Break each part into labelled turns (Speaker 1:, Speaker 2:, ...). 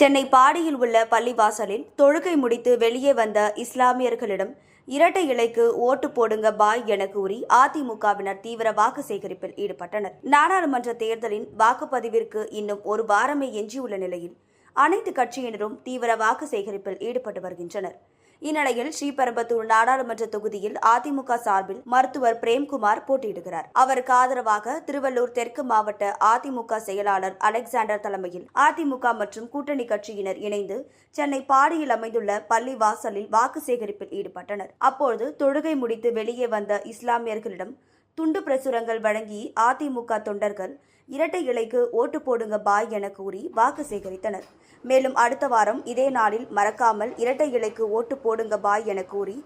Speaker 1: சென்னை பாடியில் உள்ள பள்ளிவாசலில் தொழுகை முடித்து வெளியே வந்த இஸ்லாமியர்களிடம் இரட்டை இலைக்கு ஓட்டு போடுங்க பாய் என கூறி அதிமுகவினர் தீவிர வாக்கு சேகரிப்பில் ஈடுபட்டனர். நாடாளுமன்ற தேர்தலின் வாக்குப்பதிவிற்கு இன்னும் ஒரு வாரமே எஞ்சியுள்ள நிலையில் அனைத்து கட்சியினரும் தீவிர வாக்கு சேகரிப்பில் ஈடுபட்டு வருகின்றனர். இந்நிலையில் ஸ்ரீபெரும்பத்தூர் நாடாளுமன்ற தொகுதியில் அதிமுக சார்பில் மருத்துவர் பிரேம்குமார் போட்டியிடுகிறார். அவருக்கு ஆதரவாக திருவள்ளூர் தெற்கு மாவட்ட அதிமுக செயலாளர் அலெக்சாண்டர் தலைமையில் அதிமுக மற்றும் கூட்டணி கட்சியினர் இணைந்து சென்னை பாடியில் அமைந்துள்ள பள்ளி வாசலில் வாக்கு சேகரிப்பில் ஈடுபட்டனர். அப்பொழுது தொழுகை முடித்து வெளியே வந்த இஸ்லாமியர்களிடம் துண்டு பிரசுரங்கள் வழங்கி அதிமுக தொண்டர்கள் இரட்டை இலைக்கு ஓட்டு போடுங்க பாய் என கூறி வாக்கு சேகரித்தனர். மேலும் அடுத்த வாரம் இதே நாளில் மறக்காமல் இரட்டை இலைக்கு ஓட்டு போடுங்க பாய் என கூறி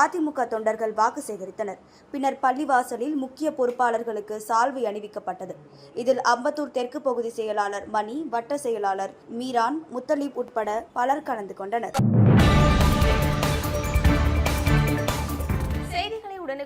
Speaker 1: அதிமுக தொண்டர்கள் வாக்கு சேகரித்தனர். பின்னர் பள்ளிவாசலில் முக்கிய பொறுப்பாளர்களுக்கு சால்வை அணிவிக்கப்பட்டது. இதில் அம்பத்தூர் தெற்கு பகுதி செயலாளர் மணி வட்ட செயலாளர் மீரான் முத்தலீப் உட்பட பலர் கலந்து கொண்டனர்.